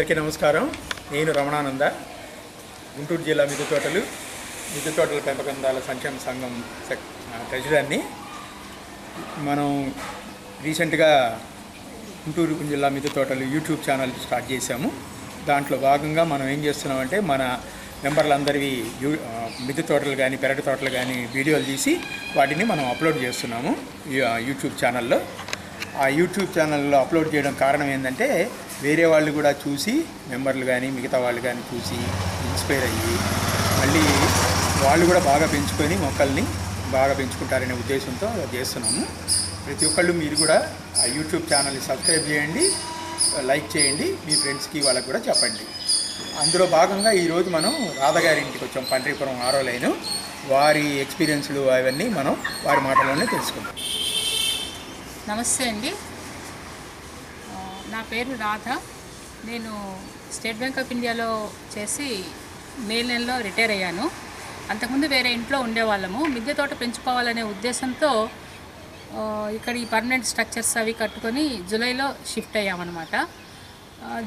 అందరికీ నమస్కారం. నేను రమణానంద. గుంటూరు జిల్లా మిద్దె తోటలు మిద్దె తోటల పెంపకందాల సంక్షేమ సంఘం ట్రెజరర్ని మనం రీసెంట్గా గుంటూరు జిల్లా మిద్దె తోటలు యూట్యూబ్ ఛానల్ స్టార్ట్ చేశాము. దాంట్లో భాగంగా మనం ఏం చేస్తున్నామంటే మన మెంబర్లందరివి యూ మిద్దె తోటలు కానీ పెరటి తోటలు కానీ వీడియోలు తీసి వాటిని మనం అప్లోడ్ చేస్తున్నాము యూట్యూబ్ ఛానల్లో. ఆ యూట్యూబ్ ఛానల్లో అప్లోడ్ చేయడం కారణం ఏంటంటే వేరే వాళ్ళు కూడా చూసి మెంబర్లు కానీ మిగతా వాళ్ళు కానీ చూసి ఇన్స్పైర్ అయ్యి మళ్ళీ వాళ్ళు కూడా బాగా పెంచుకొని మొక్కల్ని బాగా పెంచుకుంటారనే ఉద్దేశంతో చేస్తున్నాము. ప్రతి ఒక్కళ్ళు మీరు కూడా ఆ యూట్యూబ్ ఛానల్ని సబ్స్క్రైబ్ చేయండి లైక్ చేయండి మీ ఫ్రెండ్స్కి వాళ్ళకి కూడా చెప్పండి. అందులో భాగంగా ఈరోజు మనం రాధగారింటికి వచ్చాం పండ్రీపురం ఆరో లైను. వారి ఎక్స్పీరియన్స్లు అవన్నీ మనం వారి మాటలోనే తెలుసుకుందాం. నమస్తే అండి. నా పేరు రాధ. నేను స్టేట్ బ్యాంక్ ఆఫ్ ఇండియాలో చేసి మే నెలలో రిటైర్ అయ్యాను. అంతకుముందు వేరే ఇంట్లో ఉండేవాళ్ళము. మిద్దె తోట పెంచుకోవాలనే ఉద్దేశంతో ఇక్కడ ఈ పర్మనెంట్ స్ట్రక్చర్స్ అవి కట్టుకొని జూలైలో షిఫ్ట్ అయ్యామన్నమాట.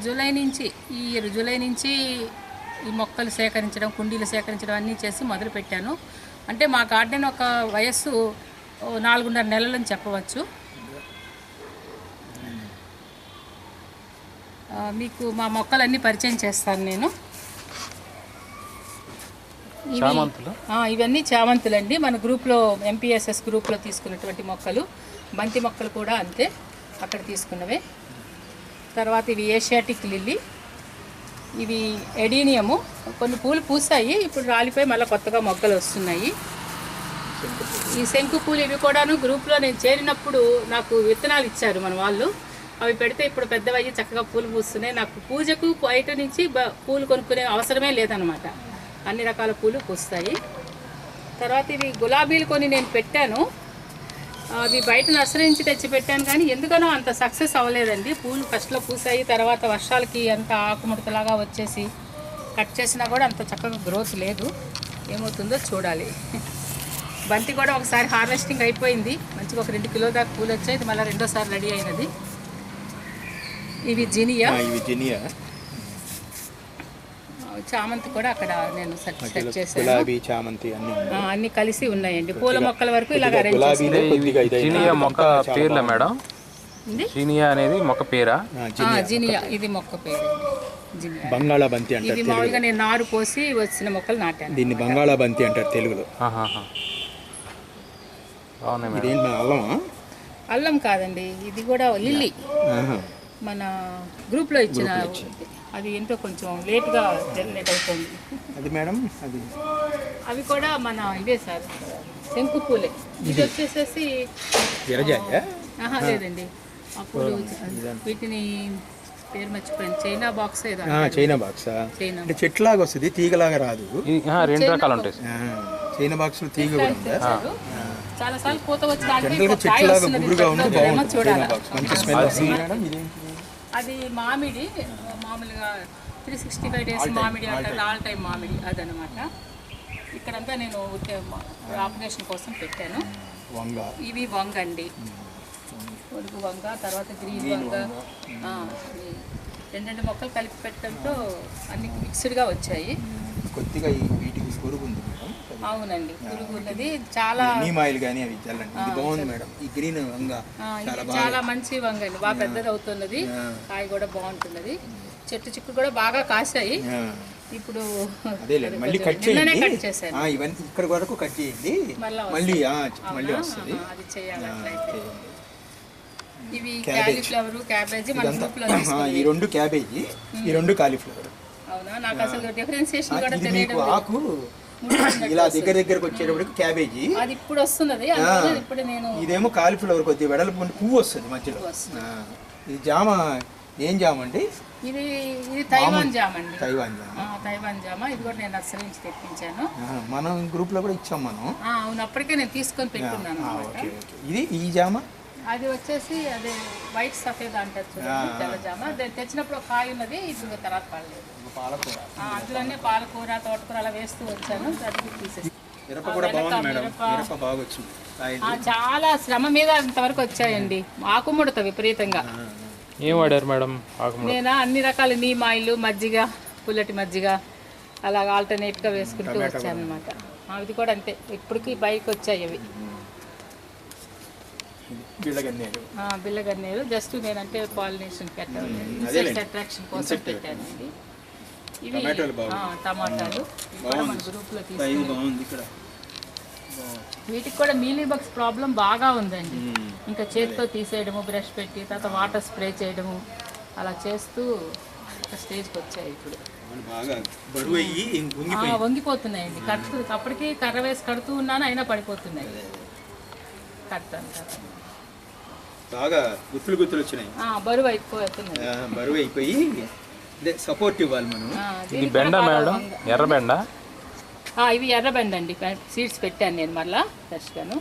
జూలై నుంచి ఈ ఇయర్ జూలై నుంచి ఈ మొక్కలు సేకరించడం కుండీలు సేకరించడం అన్నీ చేసి మొదలుపెట్టాను. అంటే మా గార్డెన్ ఒక వయస్సు నాలుగున్నర నెలలని చెప్పవచ్చు. మీకు మా మొక్కలన్నీ పరిచయం చేస్తాను నేను. ఇవి- చామంతులు? ఇవన్నీ చామంతులండి. మన గ్రూప్లో ఎంపీఎస్ఎస్ గ్రూప్లో తీసుకున్నటువంటి మొక్కలు. బంతి మొక్కలు కూడా అంతే అక్కడ తీసుకున్నవే. తర్వాత ఇవి ఏషియాటిక్ లిల్లీ. ఇవి ఎడీనియము. కొన్ని పూలు పూసాయి ఇప్పుడు రాలిపోయి మళ్ళీ కొత్తగా మొగ్గలు వస్తున్నాయి. ఈ శంకు పూలు ఇవి కూడాను గ్రూప్లో నేను చేరినప్పుడు నాకు విత్తనాలు ఇచ్చారు మన వాళ్ళు. అవి పెడితే ఇప్పుడు పెద్దవయ్యి చక్కగా పూలు పూస్తున్నాయి. నాకు పూజకు బయట నుంచి పూలు కొనుక్కునే అవసరమే లేదనమాట అన్ని రకాల పూలు పూస్తాయి. తర్వాత ఇవి గులాబీలు కొన్ని నేను పెట్టాను. అవి బయట నర్సరీ నుంచి తెచ్చి పెట్టాను కానీ ఎందుకనో అంత సక్సెస్ అవ్వలేదండి. పూలు ఫస్ట్లో పూసాయి తర్వాత వర్షాలకి అంత ఆకుముడతలాగా వచ్చేసి కట్ చేసినా కూడా అంత చక్కగా గ్రోత్ లేదు. ఏమవుతుందో చూడాలి. బంతి కూడా ఒకసారి హార్వెస్టింగ్ అయిపోయింది. మంచిగా ఒక రెండు కిలో దాకా పూలు వచ్చాయి ఇది మళ్ళీ రెండోసారి రెడీ అయినది. ఇవి జినియా. ఇవి జెనియా. చామంతి కూడా అక్కడ నేను సెట్ సెట్ చేశాను. గులాబీ చామంతి అన్నీ ఉన్నాయి. ఆ, అన్ని కలిసి ఉన్నాయండి. పూల మొక్కల వరకు ఇలాగ చీనియా మొక్క పేర్లే మేడం? చీనియా అనేది మొక్క పేరా? జినియా ఇది మొక్క పేరు. జినియా. బంగాళా బంతి ఇది అంటారు మామూలుగా నేను నారు పోసి వచ్చిన మొక్కలు నాటాను. దీన్ని బంగాళా బంతి అంటారు తెలుగులో. ఇదేంటి మన అల్లమా? అల్లం కాదండి. ఇది కూడా లిల్లీ. మన గ్రూప్లో ఇచ్చిన అది ఏంటో కొంచెం లేట్గా జనరేట్ అవుతుంది అది మేడం అది? అవి కూడా మన ఇవే సార్ శంకు పూలే. ఇది వచ్చేసేసి లేదండి. పూలు వీటిని పేరు మర్చిపోయాను. చైనా బాక్స్ ఏదో చైనా బాక్సా? చైనా అంటే చెట్లాగా వస్తుంది తీగలాగా రాదు. ఇది రెండు రకాలు ఉంటాయి. ఆ, చైనా బాక్స్ తీగ కూడా ఉందా? తెచ్చారు. చాలా సార్లు పూత వచ్చి చెట్లాగా. గుబురుగా చైనా బాక్స్. మంచి స్మెల్ వస్తుంది. మేడం ఇదేంటి అది మామిడి మామూలుగా త్రీ సిక్స్టీ ఫైవ్ డేస్ మామిడి అంటారు. ఆల్ టైం మామిడి అదనమాట. ఇక్కడంతా నేను ఆపరేషన్ కోసం పెట్టాను. ఇవి వంగ అండి. పొడుగు వంగ తర్వాత గ్రీన్ వంగ. రెండు రెండు మొక్కలు కలిపి పెట్టడంతో అన్ని మిక్స్డ్గా వచ్చాయి. కొద్దిగా ఈ వీటికి అవునండి. పురుగు ఉన్నది చాలా నీమ్ ఆయిల్ కానీ అవి చల్లండి ఇది బాగుంది మేడం. ఈ గ్రీన్ వంగ చాలా మంచి వంగ అండి. బాగా పెద్దది అవుతున్నది. కాయ కూడా బాగుంటున్నది. చెట్టు చిక్కు కూడా బాగా కాసాయి ఇప్పుడు మళ్ళీ కట్ చేయండి. ఇవన్నీ ఇక్కడ వరకు కట్ చేయండి. మళ్ళా మళ్ళీ వస్తుంది. అది చేయాలి. ఇవి క్యాలీఫ్లవర్ క్యాబేజీ మన గ్రూప్లో ఆ, ఈ రెండు క్యాబేజీ ఈ రెండు కాలీఫ్లవర్ అవునా? నాకు అసలు డిఫరెన్సియేషన్ కూడా తెలియదు ఆకు ఇలా దగ్గర దగ్గరకు వచ్చేటప్పటికి క్యాబేజీ. అది ఇప్పుడు వస్తున్నది. ఇప్పుడు నేను ఇదేమో కాలీఫ్లవర్ కొద్దిగా వెడల్పు ఉండి పువ్వు వస్తుంది మధ్యలో. ఆ, ఇది జామ ఏం జామ అండి? ఇది ఇది తైవాన్ జామ్ అండి. తైవాన్ జామ. ఆ, తైవాన్ జామ. ఇది కూడా నేను నర్సరీ నుంచి తెప్పించాను. ఆ, మనం గ్రూప్లో కూడా ఇచ్చాం మనం. ఆ, అవును అప్పటికే నేను తీసుకొని పెట్టుకున్నాను ఆ, అన్నమాట. Okay okay. ఇది ఈ జామ? అది వచ్చేసి అదే వైట్ సఫేద్ అంటారు చూడండి తెల్ల జామ. అది తెచ్చినప్పుడు ఒక కాయ ఉన్నది ఇప్పుడు తర్వాత పడలేదు. అందులోనే పాలకూర తోటకూర అలా వేస్తూ వచ్చాను. చాలా శ్రమ మీద అంతవరకు వచ్చాయండి. ఆకుముడత విపరీతంగా. ఏం వాడారు మేడం నేను అన్ని రకాల నీమాయిలు మజ్జిగ పుల్లటి మజ్జిగ అలాగ ఆల్టర్నేట్గా వేసుకుంటూ వచ్చాను అనమాట అది కూడా అంతే. ఇప్పటికి బైక్ వచ్చాయి అవి. బిల్లగన్నేరు జస్ట్ నేనంటే పాలినేషన్ పెట్టాను. అట్రాక్షన్ కోసం పెట్టానండి. ఇవి టమాటాలు వీటికి కూడా మీలీ బగ్స్ ప్రాబ్లం బాగా ఉందండి. ఇంకా చేతితో తీసేయడము బ్రష్ పెట్టి తర్వాత వాటర్ స్ప్రే చేయడము అలా చేస్తూ ఒక స్టేజ్కి వచ్చాయి ఇప్పుడు. వంగిపోతున్నాయండి. కడుతూ అప్పటికి కర్ర వేసి కడుతూ ఉన్నాను అయినా పడిపోతున్నాయి. కడతాను. బాగా గుత్తులు గుత్తులు వచ్చినాయి. ఆ, బరువు అయిపోతున్నాయి. బరువు అయిపోయి అదే సపోర్ట్ ఇవ్వాలి మనం. ఇది బెండ మేడం ఎర్ర బెండ. ఆ, ఇవి ఎర్రబెండ అండి సీడ్స్ పెట్టాను నేను మళ్ళా ఫ్రెష్గాను.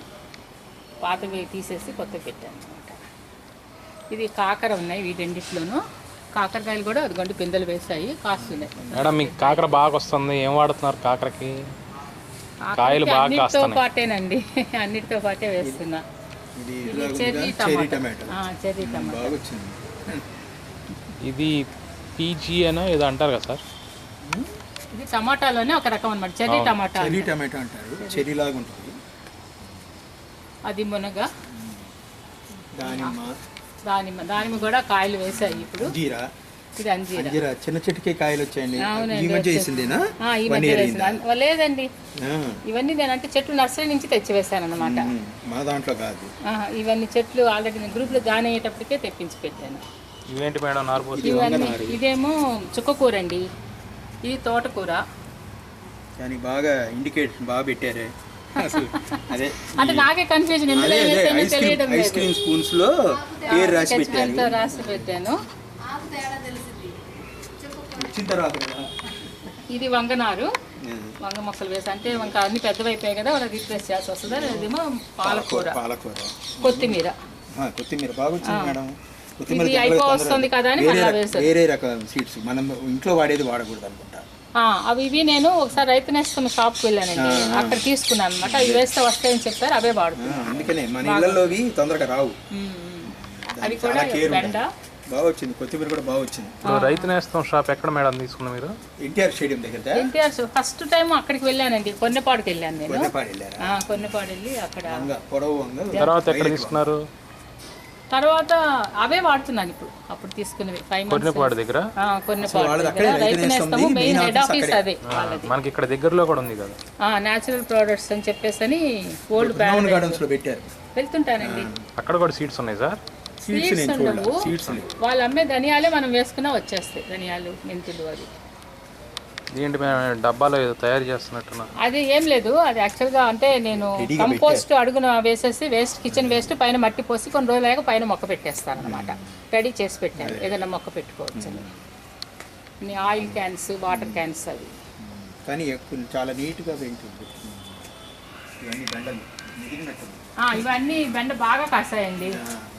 పాతవి తీసేసి కొత్త పెట్టాను అనమాట ఇది కాకర ఉన్నాయి వీటన్నిటిలోనూ కాకరకాయలు కూడా అదిగోండి పిందెలు వేసాయి కాస్తున్నాయి మేడం మీకు కాకర బాగా వస్తుంది. ఏం వాడుతున్నారు కాకరకి? కాయలు బాగా అన్నిటితో కాస్తున్నాయి. పాటేనండి. అన్నిటితో పాటే వేస్తున్నా. ఇది చెర్రీ చెరీ టమాటా. టమాటో. ఆ, చెర్రీ టమాటా. బాగా వచ్చింది ఇది పీజీ అనో ఏదో అంటారు కదా సార్? ఇది టమాటాలోనే ఒక రకం అన్నమాట. చెర్రీ టమాటా చెరీ టమాటో అంటారు. చెరీ లాగా ఉంటుంది. అది మునగ. దానిమ్మ. దానిమ్మ. దానిమ్మ కూడా కాయలు వేసాయి ఇప్పుడు. జీరా ఇది అంజీర. అంజీరా. చిన్న చెట్టుకే కాయలు వచ్చాయండి. ఈ మధ్య వేసిందేనా? ఆ, ఈ మధ్య అయిందా? లేదండి. ఆ, ఇవన్నీ నేనంటే చెట్లు నర్సరీ నుంచి తెచ్చి వేసాను అనమాట మా దాంట్లో కాదు. ఇవన్నీ చెట్లు ఆల్రెడీ నేను గ్రూప్లో జాయిన్ అయ్యేటప్పటికే తెప్పించి పెట్టాను. ఇవేంటి మేడం నార్పోసి ఇవన్నీ ఇదేమో చుక్కకూర అండి ఇది తోటకూర. దానికి బాగా ఇండికేషన్ బాగా పెట్టారే. అదే అంటే నాకే కన్ఫ్యూజన్ ఐస్ క్రీమ్ స్పూన్స్లో పేరు రాసి పెట్టాను. వచ్చిన తర్వాత కదా. ఇది వంగనారు. వంగ మొక్కలు వేసి అంటే వంక అన్ని పెద్దవైపోయాయి కదా వాళ్ళకి రీప్లేస్ చేయాల్సి వస్తుంది అదేమో పాలకూర. పాలకూర. కొత్తిమీర. ఆ, కొత్తిమీర బాగా వచ్చింది మేడం. కొత్తిమీర ఇది అయిపో వస్తుంది కదా అని వేరే మళ్ళా. వేరే రకం సీడ్స్ మనం ఇంట్లో వాడేది వాడకూడదు అనుకుంటా. ఆ, అవి ఇవి నేను ఒకసారి రైతు నేస్తం షాప్కి వెళ్ళానండి. అక్కడ తీసుకున్నాను అనమాట అవి వేస్తే వస్తాయని చెప్పారు అవే వాడుతున్నాను. అందుకనే మన ఇళ్ళల్లోవి తొందరగా రావు. అవి కూడా బెండ. బాగా వచ్చింది కొత్తిమీర కూడా బాగా వచ్చింది రైతు నేస్తం షాప్ ఎక్కడ మేడం తీసుకున్న మీరు? ఎన్టీఆర్ స్టేడియం దగ్గర ఎన్టీఆర్ ఫస్ట్ టైం అక్కడికి వెళ్ళానండి. కొన్నపాడుకి వెళ్ళాను నేను. కొన్నపాడు వెళ్ళారా? ఆ, కొన్నపాడు వెళ్ళి అక్కడ పొడవు తర్వాత ఎక్కడ తీసుకున్నారు? తర్వాత అవే వాడుతున్నాను ఇప్పుడు. అప్పుడు తీసుకున్నవి ఫైవ్ కొన్నిపాడు దగ్గర? కొన్నపాడు దగ్గర. రైతు నేస్తము నేస్తం మెయిన్ హెడ్ ఆఫీస్. అదే. మనకి ఇక్కడ దగ్గరలో కూడా ఉంది కదా. న్యాచురల్ ప్రోడక్ట్స్ అని చెప్పేసి అని ఓల్డ్ బ్రాండ్ గార్డెన్స్లో పెట్టారు. వెళ్తుంటానండి. అక్కడ కూడా సీట్స్ ఉన్నాయి సార్? ఉండవు. సీడ్స్ వాళ్ళు అమ్మే ధనియాలే మనం వేసుకున్నా వచ్చేస్తాయి. ధనియాలు మెంతులు అది ఏంటి మేడం డబ్బాలో ఏదో తయారు చేస్తున్నట్టున్నా. అది ఏం లేదు. అది యాక్చువల్గా అంటే నేను కంపోస్ట్ అడుగున వేసేసి వేస్ట్ కిచెన్ వేస్ట్ పైన మట్టి పోసి కొన్ని రోజులు అయ్యాక పైన మొక్క పెట్టేస్తాను అనమాట రెడీ చేసి పెట్టాను. ఏదైనా మొక్క పెట్టుకోవచ్చు అని. ఆయిల్ క్యాన్స్ వాటర్ క్యాన్స్ అవి. కానీ ఎక్కువ చాలా నీట్గా పెంచుతుంది ఇవన్నీ ఆ, ఇవన్నీ బెండ బాగా కాసాయండి.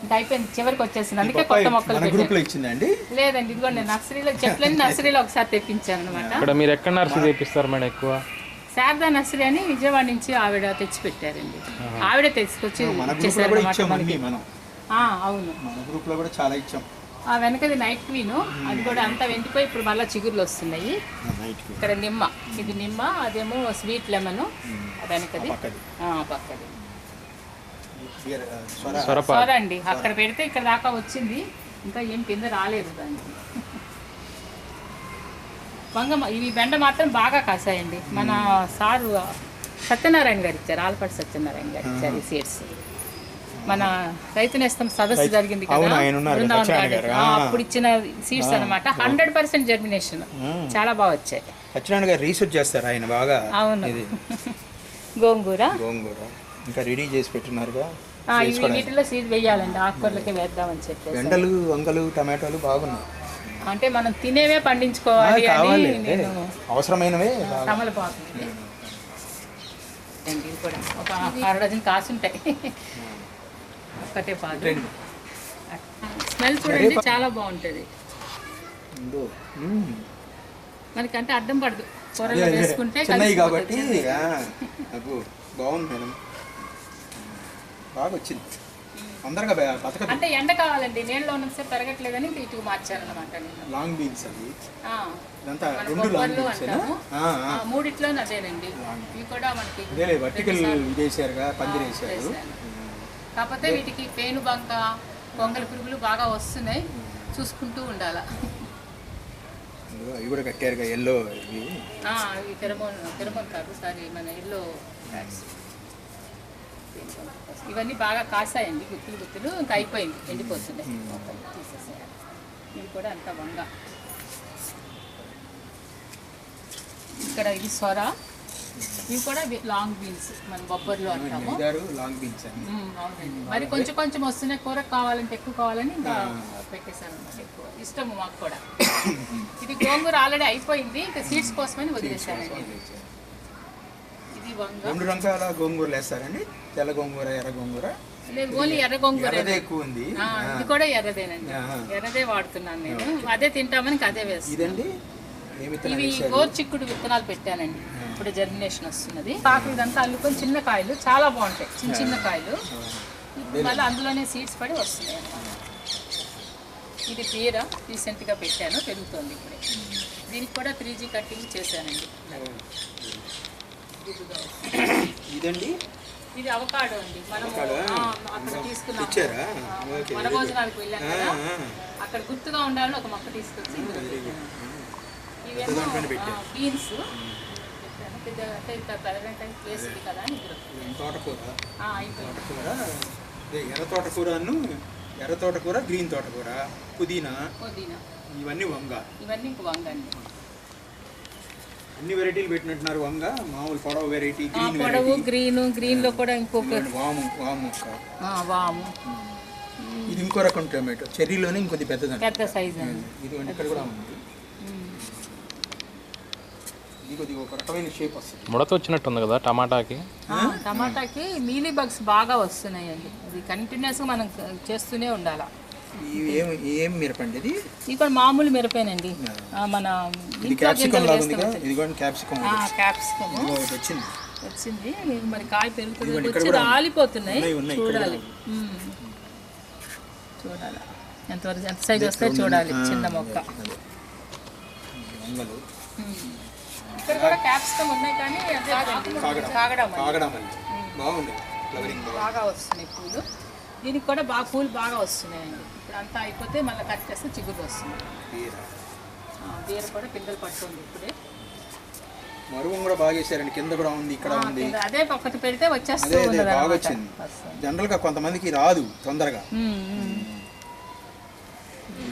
ఇంకా అయిపోయింది. చివరికి వచ్చేసింది. అందుకే కొత్త మొక్కలు గ్రూప్లో ఇచ్చిందండి? లేదండి ఇదిగోండి నేను నర్సరీలో చెట్లని నర్సరీలో ఒకసారి తెప్పించాను అనమాట ఇక్కడ మీరు ఎక్కడ నర్సరీ తెప్పిస్తారు మేడం ఎక్కువ? శారదా నర్సరీ అని విజయవాడ నుంచి ఆవిడ తెచ్చి పెట్టారండి ఆవిడ తెచ్చుకొచ్చి అవును. మన గ్రూప్లో కూడా చాలా ఇచ్చాం. ఆ వెనకది నైట్ క్వీన్. అది కూడా అంతా వెంటిపోయి ఇప్పుడు మళ్ళీ చిగుర్లు వస్తున్నాయి. ఇక్కడ నిమ్మ. ఇది నిమ్మ అదేమో స్వీట్ లెమన్. వెనకది. పక్కది. సరే అక్కడ పెడితే ఇక్కడ దాకా వచ్చింది. ఇంకా ఏం కింద రాలేదు దానికి. వంగ ఇవి బెండ మాత్రం బాగా కాసాయండి. మన సారు సత్యనారాయణ గారు ఇచ్చారు. ఆల్పటి సత్యనారాయణ గారు ఇచ్చారు ఈ సీడ్స్ మన రైతు నేస్తం సదస్సు జరిగింది కదా. అప్పుడు ఇచ్చిన సీడ్స్ అన్నమాట. హండ్రెడ్ పర్సెంట్ జర్మినేషన్ చాలా బాగా వచ్చాయి. సత్యనారాయణ గారు రీసెర్చ్ చేస్తారు ఆయన బాగా. అవును. ఇది. గోంగూర. గోంగూర. ఇంకా రెడీ చేసి పెట్టున్నారుగా. వీటిలో సీడ్ వేయాలండి. ఆకుకూరలకి వేద్దామని చెప్పేసి. బెండలు వంగలు టమాటోలు బాగున్నాయి. అంటే మనం తినేవే పండించుకోవాలి అని నేను అవసరమైనవే. తమలపాకు ఇవి కూడా ఒక అర డజన్ కాసుంటాయి ఒక్కటే పాదు స్మెల్ చూడండి చాలా బాగుంటుంది. అంటే అడ్డం పడదు. కూరలో. వేసుకుంటే బాగుంది మేడం. బాగా వచ్చింది తొందరగా బతకదు. అంటే ఎండ కావాలండి. నీళ్ళలో ఉన్నసేపు పెరగట్లేదని ఇంక నేను లాంగ్ బీన్స్ ఆ, ఇదంతా రెండు లాంగ్ ఆ, మూడిట్లోనే అదేనండి. ఇవి కూడా మనకి వర్టికల్ ఇదేసారుగా పందిరి వేసారు. వేశాను. కాకపోతే వీటికి పేను బంక కొంగలి పురుగులు బాగా వస్తున్నాయి. చూసుకుంటూ ఉండాల. అవి కూడా కట్టారుగా ఎల్లో ఇవి. ఇవి కాదు సారీ మన ఇల్లు ఇవన్నీ బాగా కాసాయండి గుత్తులు గుత్తులు ఇంకా అయిపోయింది ఎండిపోతున్నాయి మొత్తం తీసేసేయాలి ఇవి కూడా అంత వంగ. ఇక్కడ ఇది సొర. ఇవి కూడా లాంగ్ బీన్స్ మన బొబ్బర్లు అంటాము. లాంగ్ బీన్స్ మరి కొంచెం కొంచెం వస్తున్నాయి కూర కావాలంటే ఎక్కువ కావాలని ఇంకా పెట్టేశాను ఎక్కువ. ఇష్టము మాకు కూడా. ఇది గోంగూర ఆల్రెడీ అయిపోయింది ఇంకా సీడ్స్ కోసమని వదిలేశానండి. ఇది వంగ రెండు రంగాల గోంగూరలు వేస్తారండి. తెల్ల గోంగూర ఎర్ర గోంగూర. లేదు ఓన్లీ ఎర్ర గోంగూర ఎక్కువ ఉంది. ఇది కూడా ఎర్రదేనండి. ఎర్రదే వాడుతున్నాను నేను. అదే తింటామని అదే వేస్తాను ఇవి గోరు చిక్కుడు విత్తనాలు పెట్టానండి. ఇప్పుడు జర్మినేషన్ వస్తున్నది. కాకు ఇదంతా అల్లుకొని చిన్న కాయలు చాలా బాగుంటాయి. చిన్న చిన్న కాయలు. మళ్ళీ అందులోనే సీడ్స్ పడి వస్తున్నాయి ఇది బీర రీసెంట్గా పెట్టాను పెరుగుతోంది ఇప్పుడే. దీనికి కూడా త్రీ జీ కటింగ్ చేశానండి. ఇదండి ఇది అవకాడో అండి మనం? అక్కడ తీసుకున్నాం ఇచ్చారా? ఆ, ఓకే. మన భోజనాలకు వెళ్ళాం కదా. అక్కడ గుర్తుగా ఉండాలని ఒక మొక్క తీసుకొచ్చి. ఇవేమో. బీన్స్ పెద్ద ఇంత పెరగంటే ప్లేస్ ఉంది కదా. తోటకూర తోటకూర ఎర్ర తోటకూరను ఎర్ర తోటకూర గ్రీన్ తోటకూర పుదీనా పుదీనా ఇవన్నీ వంగ ఇవన్నీ ఇంక వంగండి అన్ని వెరైటీలు పెట్టినట్టున్నారు వంగ. మామూలు పొడవ వెరైటీ పొడవు గ్రీన్ గ్రీన్లో కూడా ఇంకొక వాము వాము వాము. ఇది ఇంకో రకం టొమాటో. చెర్రీలోనే ఇంకొద్ది పెద్దదండి పెద్ద సైజ్ అండి. ఇది ఇక్కడ కూడా ఉంది. ముడత వచ్చినట్టుంది కదా టమాటాకి? టమాటాకి మీలీ బగ్స్ బాగా వస్తున్నాయండి. అది కంటిన్యూస్గా మనం చేస్తూనే ఉండాలి. ఏం మిరపండి ఇది? మామూలు మిరపేనండి. మన క్యాప్సికమ్ ఇదిగో ఒకటి. వచ్చింది. వచ్చింది. మరి కాయ పెరుగుతుంది. వచ్చి రాలిపోతున్నాయి. చూడాలి. చూడాలి. ఎంతవరకు ఎంత సైజ్ వస్తే చూడాలి. చిన్న మొక్క. ఇక్కడ కూడా క్యాప్సికమ్ ఉన్నాయి కానీ కాగడం. కాగడం బాగుంది. బాగా వస్తున్నాయి పూలు. దీనికి కూడా బాగా పూలు బాగా వస్తున్నాయండి. అంతా అయిపోతే మళ్ళీ కట్ చేస్తే చిగురు వస్తుంది. బీర. కూడా పిందెలు పట్టుకుంది ఇప్పుడే. మరువం కూడా బాగా వేసారండి. కింద కూడా ఉంది ఇక్కడ ఉంది. అదే ఒకటి పెడితే వచ్చేస్తూ అదే అదే ఉన్నది బాగా. వచ్చింది. జనరల్గా కొంతమందికి రాదు తొందరగా.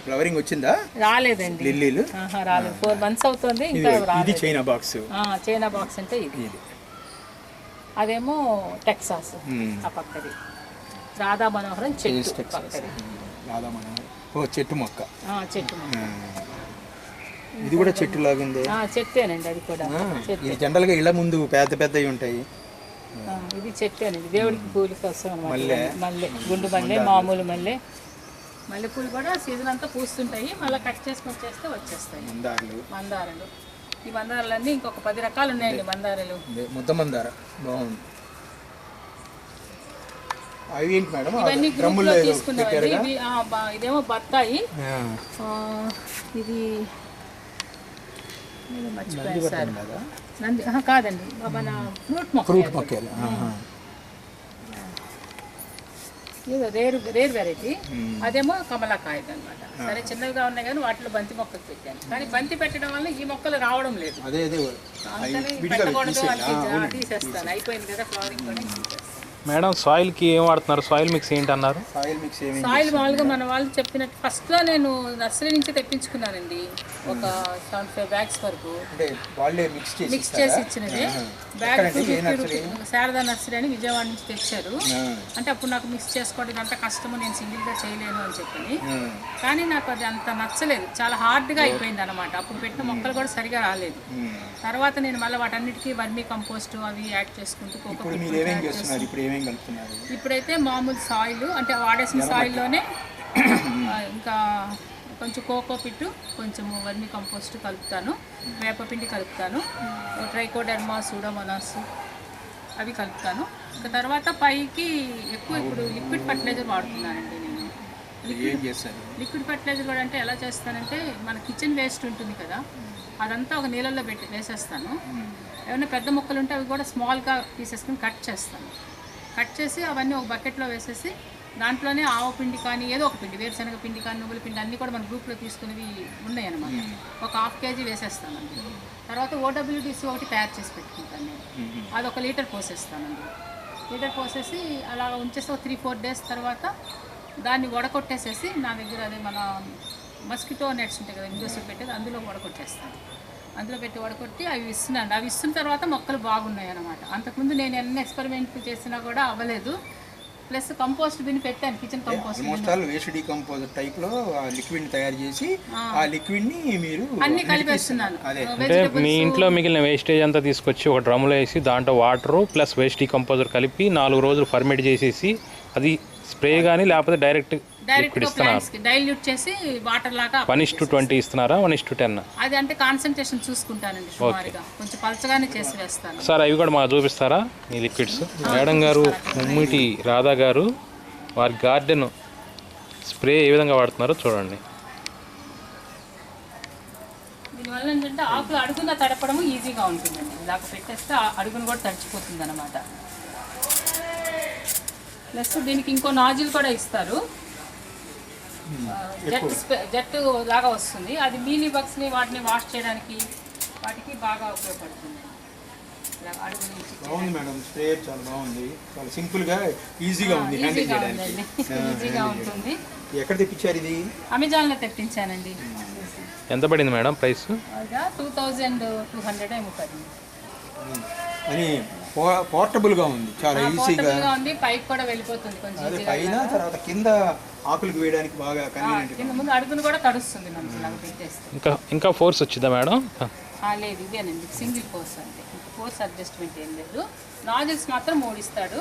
ఫ్లవరింగ్ వచ్చిందా? రాలేదండి. లిల్లీలు? ఆహా, రాలేదు. ఫోర్ మంత్స్ అవుతుంది ఇంకా ఇది చైనా బాక్స్. ఆ, చైనా బాక్స్ అంటే ఇది. అదేమో టెక్సాస్. ఆ పక్కది. రాధా మనోహరం చెట్టు. పక్కది. ఓ చెట్టు మొక్క. చెట్టు. ఇది కూడా చెట్టు లాగుంది ఆ, చెట్టేనండి అది కూడా. ఇది జనరల్గా ఇళ్ళ ముందు పెద్ద పెద్దవి ఉంటాయి. ఇది చెట్టేనండి. దేవుడికి పూలు కోసం మల్లె. మల్లె గుండు మల్లె మామూలు మల్లె. మల్లె పూలు కూడా సీజన్ అంతా పూస్తుంటాయి. మళ్ళీ కట్ చేసుకొని వచ్చేస్తే వచ్చేస్తాయి. మందార్లు. మందారాలు. ఈ మందారాలన్నీ ఇంకొక పది రకాలు ఉన్నాయండి మందారాలు. ముద్ద మందార. బాగుంది. అవి ఏంటి మేడం? ఇవన్నీ గ్రూప్ డ్రమ్ముల్లో లో ఏదో తీసుకున్నవండి పెట్టారుగా? ఇవి ఆ, బా- ఇదేమో బత్తాయి. ఇది నంది కాదండి. మన ఫ్రూట్ మొక్క ఫ్రూట్. ఏదో రేర్ రేర్ వెరైటీ. అదేమో కమలాకాయ అనమాట సరే చిన్నవిగా ఉన్నాయి కానీ వాటిలో బంతి మొక్కలు పెట్టాను. కానీ బంతి పెట్టడం వల్ల ఈ మొక్కలు రావడం లేదు. అదే అదే. పెట్టకూడదు. తీసేస్తాను. అయిపోయింది కదా ఫ్లవరింగ్ కూడా. మేడం సాయిల్కి ఏం వాడుతున్నారు? సాయిల్ మిక్స్ ఏంటి అన్నారు సాయిల్ మిక్స్ ఏమి సాయిల్ మామూలుగా మన వాళ్ళు చెప్పినట్టు ఫస్ట్లో నేను నర్సరీ నుంచి తెప్పించుకున్నానండి. ఒక సెవెంటీ ఫైవ్ బ్యాగ్స్ వరకు. అంటే వాళ్ళే మిక్స్ చేసి మిక్స్ చేసి ఇచ్చినది. బ్యాగ్ శారదా నర్సరీ అని విజయవాడ నుంచి తెచ్చారు. అంటే అప్పుడు నాకు మిక్స్ చేసుకోవడం ఇదంతా కష్టము నేను సింగిల్గా చేయలేను అని చెప్పి ఆ, కానీ నాకు అది అంత నచ్చలేదు. చాలా హార్డ్గా అయిపోయింది అనమాట అప్పుడు పెట్టిన మొక్కలు కూడా సరిగా రాలేదు. తర్వాత నేను మళ్ళీ వాటన్నిటికీ వర్మీ కంపోస్ట్ అవి యాడ్ చేసుకుంటూ కోకో ఇప్పుడు మీరు ఏమేం చేస్తున్నారు ఇప్పుడు ఏమేం కలుపుతున్నారు? ఇప్పుడైతే మామూలు సాయిల్ అంటే వాడేసిన సాయిల్లోనే ఇంకా కొంచెం కోకో పిట్టు కొంచెం వర్మి కంపోస్ట్ కలుపుతాను వేపపిండి కలుపుతాను ట్రైకోడర్మా సూడోమోనాస్ అవి కలుపుతాను. ఇక తర్వాత పైకి ఎక్కువ ఇప్పుడు లిక్విడ్ ఫర్టిలైజర్ వాడుతున్నానండి నేను. లిక్విడ్ ఫర్టిలైజర్ కూడా అంటే ఎలా చేస్తానంటే మన కిచెన్ వేస్ట్ ఉంటుంది కదా అదంతా ఒక నీళ్ళల్లో పెట్టి వేసేస్తాను. ఏమైనా పెద్ద మొక్కలు ఉంటే అవి కూడా స్మాల్గా తీసేసుకుని కట్ చేస్తాను. కట్ చేసి అవన్నీ ఒక బకెట్లో వేసేసి దాంట్లోనే ఆవు పిండి కానీ ఏదో ఒక పిండి వేరుశనగ పిండి కానీ నువ్వుల పిండి అన్నీ కూడా మన గ్రూప్లో తీసుకునేవి ఉన్నాయి అనమాట ఒక హాఫ్ కేజీ వేసేస్తాను అందులో తర్వాత ఓడబ్ల్యూడిసి ఒకటి తయారు చేసి పెట్టుకుంటాను నేను. అది ఒక లీటర్ పోసేస్తాను అందులో లీటర్ పోసేసి అలా ఉంచేసి ఒక త్రీ ఫోర్ డేస్ తర్వాత దాన్ని వడకొట్టేసేసి నా దగ్గర అదే మన మస్కిటో నెట్స్ ఉంటాయి కదా ఇండోస్లో పెట్టేది అందులో వడకొట్టేస్తాను. అందులో పెట్టి వడకొట్టి అవి ఇస్తున్నాను. అవి ఇస్తున్న తర్వాత మొక్కలు బాగున్నాయి అనమాట అంతకుముందు నేను ఎన్ని ఎక్స్పెరిమెంట్ చేసినా కూడా అవ్వలేదు. ప్లస్ కంపోస్ట్ బిన్ పెట్టాను kitchen compost all waste decomposer టైప్లో ఆ లిక్విడ్ తయారు చేసి ఆ. లిక్విడ్ని మీరు అన్ని కలిపేస్తున్నాను అదే. అంటే మీ ఇంట్లో మిగిలిన వేస్టేజ్ అంతా తీసుకొచ్చి ఒక డ్రమ్లో వేసి దాంట్లో వాటరు ప్లస్ వేస్ట్ కంపోజర్ కలిపి నాలుగు రోజులు ఫర్మేట్ చేసేసి అది స్ప్రే కానీ లేకపోతే డైరెక్ట్ లిక్విడ్ ఇస్తున్నారు డైల్యూట్ చేసి వాటర్ లాగా వన్ ఇస్ టు ట్వంటీ ఇస్తున్నారా? One is to ten? అది అంటే కాన్సన్ట్రేషన్ చూసుకుంటానండి సుమారుగా. కొంచెం పలచగానే చేసి వేస్తాను. సార్ అవి కూడా మాకు చూపిస్తారా? ఈ లిక్విడ్స్ మేడం గారు ముమ్మిటి రాధా గారు వారి గార్డెన్ స్ప్రే ఏ విధంగా వాడుతున్నారో చూడండి. దీనివల్ల ఏంటంటే ఆకులు అడుగున తడపడం ఈజీగా ఉంటుందండి. ఇలాగ పెట్టేస్తే అడుగును కూడా తడిచిపోతుంది అనమాట ప్లస్ దీనికి ఇంకో నాజిల్ కూడా ఇస్తారు. ఆ, జెట్ స్ప్రే- జెట్ లాగా వస్తుంది. అది మీలీ బగ్స్ని వాటిని వాష్ చేయడానికి వాటికి బాగా ఉపయోగపడుతుంది. బాగుంది మేడం. స్ప్రేయర్ చాలా బాగుంది. చాలా సింపుల్గా ఈజీగా ఉంది హ్యాండిల్ ఈజీగా చేయడానికి. ఉందండి. ఈజీగా ఉంటుంది. ఎక్కడ తెప్పించారు ఇది? అమెజాన్లో తెప్పించానండి. ఎంత పడింది madam price? Two thousand two hundred ఏమో పడింది. అని పోర్టబుల్గా ఉంది. చాలా ఈజీగా ఉంది. పైకి కూడా వెళ్ళిపోతుంది కొంచెం అదే పైన తర్వాత కింద ఆకులకు వేయడానికి బాగా కన్వీనియంట్ కింద ముందు అడుగును కూడా తడుస్తుంది మనకి ఇలా పెట్టేస్తే ఇంకా ఇంకా ఫోర్స్ వచ్చిందా మేడం? ఆ, లేదు ఇదేనండి. సింగిల్ కోర్స్ అంటే కోర్స్ అడ్జస్ట్మెంట్ ఏం లేదు. నాజిల్స్ మాత్రం మూడు ఇస్తాడు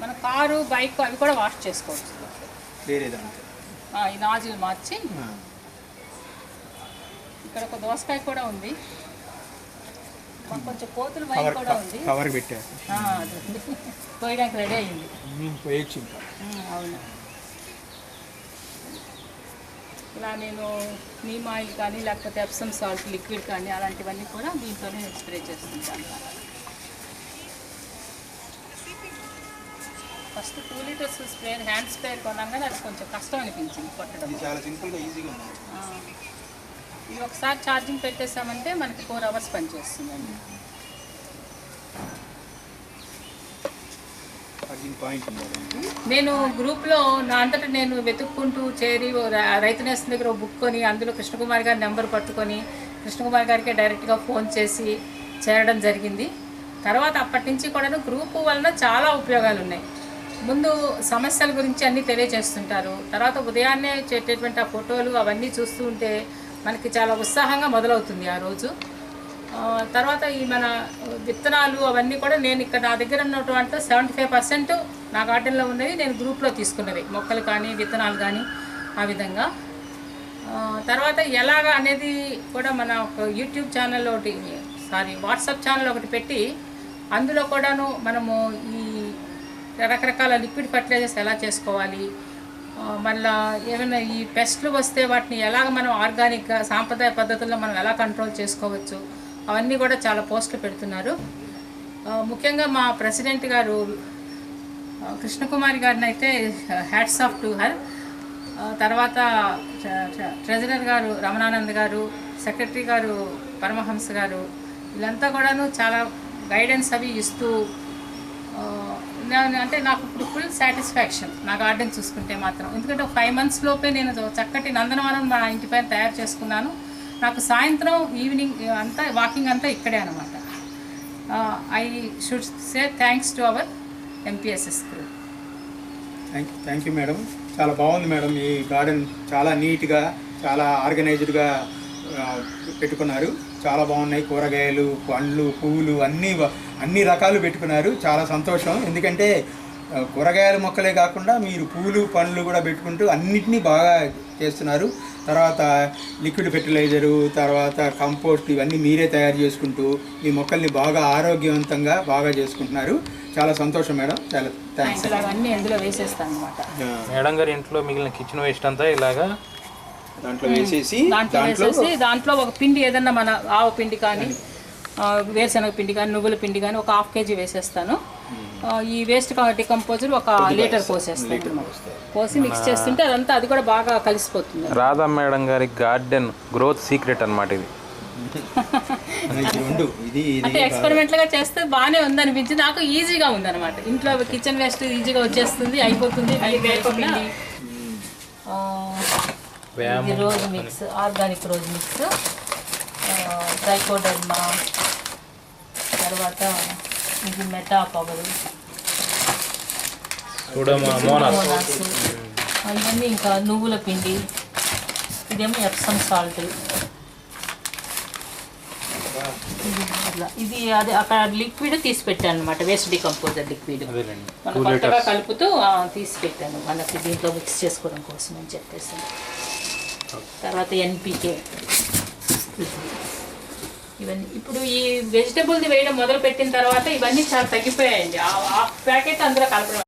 మన కారు బైక్ అవి కూడా వాష్ చేసుకోవచ్చు. వేరే ఈ నాజిల్ మార్చి. ఇక్కడ ఒక దోసకాయ కూడా ఉంది. మాకు కొంచెం కోతుల కవర్ కూడా ఉంది. కవర్ పెట్టారు. పోయడానికి రెడీ ఉమ్, పోయొచ్చు ఇంకా. అవును. ఇలా నేను నీమ్ ఆయిల్ కానీ లేకపోతే ఎప్సమ్ సాల్ట్ లిక్విడ్ కానీ అలాంటివన్నీ కూడా దీంట్లోనే స్ప్రే చేస్తుంటాను. First two litres spray hand spray కొన్నాం కానీ అది కొంచెం కష్టం అనిపించింది కొట్టడం. చాలా సింపుల్గా ఈజీగా ఇది ఒకసారి ఛార్జింగ్ పెట్టేసామంటే మనకి ఫోర్ అవర్స్ పనిచేస్తుందండి. నేను గ్రూప్లో నా అంతటా నేను వెతుక్కుంటూ చేరి రైతు నేస్తం దగ్గర బుక్ కొని అందులో కృష్ణకుమార్ గారి నెంబర్ పట్టుకొని కృష్ణకుమార్ గారికి డైరెక్ట్గా ఫోన్ చేసి చేరడం జరిగింది. తర్వాత అప్పటి నుంచి కూడా గ్రూపు వలన చాలా ఉపయోగాలు ఉన్నాయి ముందు సమస్యల గురించి అన్నీ తెలియజేస్తుంటారు. తర్వాత ఉదయాన్నే చేసేటువంటి ఆ ఫోటోలు అవన్నీ చూస్తూ ఉంటే మనకి చాలా ఉత్సాహంగా మొదలవుతుంది ఆ రోజు. తర్వాత ఈ మన విత్తనాలు అవన్నీ కూడా నేను ఇక్కడ నా దగ్గర ఉన్నటువంటి సెవెంటీ ఫైవ్ పర్సెంట్ నా గార్డెన్లో ఉన్నవి నేను గ్రూప్లో తీసుకున్నవి. మొక్కలు కానీ విత్తనాలు కానీ ఆ విధంగా. తర్వాత ఎలాగ అనేది కూడా మన ఒక యూట్యూబ్ ఛానల్ ఒకటి సారీ వాట్సాప్ ఛానల్ ఒకటి పెట్టి అందులో కూడాను మనము ఈ రకరకాల లిక్విడ్ ఫర్టిలైజర్స్ ఎలా చేసుకోవాలి మళ్ళా ఏమైనా ఈ పెస్ట్లు వస్తే వాటిని ఎలాగ మనం ఆర్గానిక్గా సాంప్రదాయ పద్ధతుల్లో మనం ఎలా కంట్రోల్ చేసుకోవచ్చు అవన్నీ కూడా చాలా పోస్టులు పెడుతున్నారు. ముఖ్యంగా మా ప్రెసిడెంట్ గారు కృష్ణకుమారి గారిని అయితే హ్యాట్స్ ఆఫ్ టు హర్. తర్వాత ట్రెజరర్ గారు రమణానంద్ గారు సెక్రటరీ గారు పరమహంస గారు వీళ్ళంతా కూడాను చాలా గైడెన్స్ అవి ఇస్తూ అంటే నాకు ఇప్పుడు ఫుల్ సాటిస్ఫాక్షన్ నా గార్డెన్ చూసుకుంటే మాత్రం. ఎందుకంటే ఒక ఫైవ్ మంత్స్ లోపే నేను చక్కటి నందనవనం మా ఇంటి పైన తయారు చేసుకున్నాను. నాకు సాయంత్రం ఈవినింగ్ అంతా వాకింగ్ అంతా ఇక్కడే అనమాట I should say thanks to our MPSS group thank thank you madam చాలా బాగుంది మేడం ఈ గార్డెన్ చాలా నీట్గా చాలా ఆర్గనైజ్డ్గా పెట్టుకున్నారు. చాలా బాగున్నాయి. కూరగాయలు పండ్లు పువ్వులు అన్నీ అన్ని రకాలు పెట్టుకున్నారు. చాలా సంతోషం. ఎందుకంటే కూరగాయల మొక్కలే కాకుండా మీరు పూలు పండ్లు కూడా పెట్టుకుంటూ అన్నిటినీ బాగా చేస్తున్నారు. తర్వాత లిక్విడ్ ఫెర్టిలైజరు తర్వాత కంపోస్ట్ ఇవన్నీ మీరే తయారు చేసుకుంటూ మీ మొక్కల్ని బాగా ఆరోగ్యవంతంగా బాగా చేసుకుంటున్నారు. చాలా సంతోషం మేడం. చాలా థ్యాంక్స్. అవన్నీ వేసేస్తాను అనమాట మేడం గారి ఇంట్లో మిగిలిన కిచెన్ వేస్ట్ అంతా ఇలాగా? దాంట్లో వేసేసి దాంట్లో వేసేసి దాంట్లో ఒక పిండి ఏదన్నా మన ఆవు పిండి కానీ వేరుశనగ పిండి కానీ నువ్వుల పిండి కానీ ఒక హాఫ్ కేజీ వేసేస్తాను. ఆ, ఈ వేస్ట్ డికంపోజర్ ఒక లీటర్ పోసేస్తాను. పోసి మిక్స్ చేస్తుంటే అదంతా అది కూడా బాగా కలిసిపోతుంది. రాధా మేడం గారి గార్డెన్ గ్రోత్ సీక్రెట్ అన్నమాట ఇది. ఇది రెండు ఇది అంటే ఇది ఎక్స్పెరిమెంట్గా చేస్తే బాగానే ఉంది అనిపించింది నాకు ఈజీగా ఉంది అనమాట ఇంట్లో కిచెన్ వేస్ట్ ఈజీగా వచ్చేస్తుంది అయిపోతుంది rose mix organic rose mix trichoderma తర్వాత ఇది మెటా మోనాస్ మోనాస్ ఇవన్నీ ఇంకా నువ్వుల పిండి. ఇదేమో ఎప్సమ్ సాల్ట్. ఇది అది అక్కడ లిక్విడ్ తీసి పెట్టాను అనమాట వేస్ట్ డికంపోజర్ లిక్విడ్. మనం కొత్తగా కలుపుతూ తీసి పెట్టాను. మనకి దీంట్లో మిక్స్ చేసుకోవడం కోసం అని చెప్పేసి. తర్వాత ఎన్పికే ఇవన్నీ. ఇప్పుడు ఈ వెజిటబుల్ది వేయడం మొదలు పెట్టిన తర్వాత ఇవన్నీ చాలా తగ్గిపోయాయండి. ఆ ప్యాకెట్ అందులో కలపడం.